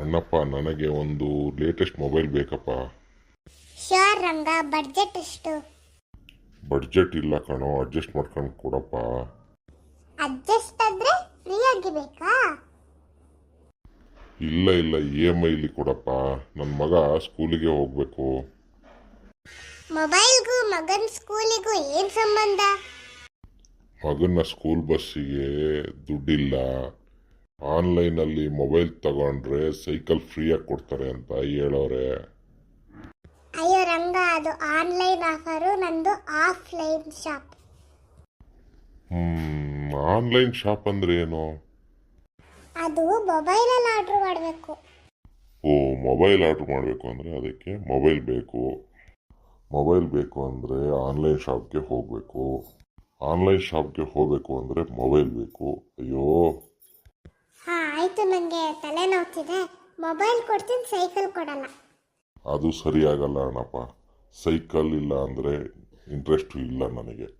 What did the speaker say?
ಅಣ್ಣಪ್ಪ ನನಗೆ ಒಂದು latest mobile ಬೇಕಪ್ಪ. ಶ್ಯೂರ್ ರಂಗ. ಬಡ್ಜೆಟ್ ಎಷ್ಟು? ಬಡ್ಜೆಟ್ ಇಲ್ಲ ಕಣೋ ಅಡ್ಜಸ್ಟ್ ಮಾಡ್ಕೊಂಡು ಕೊಡಪ್ಪ. ಅಡ್ಜಸ್ಟ್ ಆದ್ರೆ ಫ್ರೀ ಆಗಿ ಬೇಕಾ? ಇಲ್ಲ ಇಲ್ಲ ಇ ಎಂ ಐಲಿ ಕೊಡಪ್ಪ. ನನ್ನ ಮಗ ಸ್ಕೂಲಿಗೆ ಹೋಗಬೇಕು. ಮೊಬೈಲ್ಗೂ ಮಗನ್ ಸ್ಕೂಲಿಗೂ ಏನು ಸಂಬಂಧ? ಮಗನ ಸ್ಕೂಲ್ ಬಸ್ಸಿಗೆ ದುಡ್ಡಿಲ್ಲ. ಆನ್ಲೈನಲ್ಲಿ ಮೊಬೈಲ್ ತಗೊಂಡ್ರೆ ಸೈಕಲ್ ಫ್ರೀಯಾಗಿ ಕೊಡ್ತಾರೆ ಅಂತ ಹೇಳೋರೆ. ಅಯ್ಯೋ ರಂಗ ಅದು ಆನ್ಲೈನ್ ಆಫರು ನಂದು offline shop. Hmm online shop ಅಂದ್ರೆ ಏನು? ಅದು ಮೊಬೈಲಲ್ಲಿ ಆರ್ಡರ್ ಮಾಡಬೇಕು. ಓ ಮೊಬೈಲ್ ಆರ್ಡರ್ ಮಾಡಬೇಕು ಅಂದರೆ ಅದಕ್ಕೆ ಮೊಬೈಲ್ ಬೇಕು. ಮೊಬೈಲ್ ಬೇಕು ಅಂದರೆ ಆನ್ಲೈನ್ ಶಾಪ್ಗೆ ಹೋಗಬೇಕು. ಆನ್ಲೈನ್ ಶಾಪ್ಗೆ ಹೋಗಬೇಕು ಅಂದರೆ ಮೊಬೈಲ್ ಬೇಕು. ಅಯ್ಯೋ. ಆಯ್ತು ನನಗೆ ತಲೆನೋವ್ತಿದೆ. ಮೊಬೈಲ್ ಕೊಡ್ತೀನಿ ಸೈಕಲ್ ಕೊಡಲ್ಲ. ಅದು ಸರಿಯಾಗಲ್ಲ ಅಣ್ಣಪ್ಪ. ಸೈಕಲ್ ಇಲ್ಲ ಅಂದರೆ ಇಂಟ್ರೆಸ್ಟ್ ಇಲ್ಲ ನನಗೆ.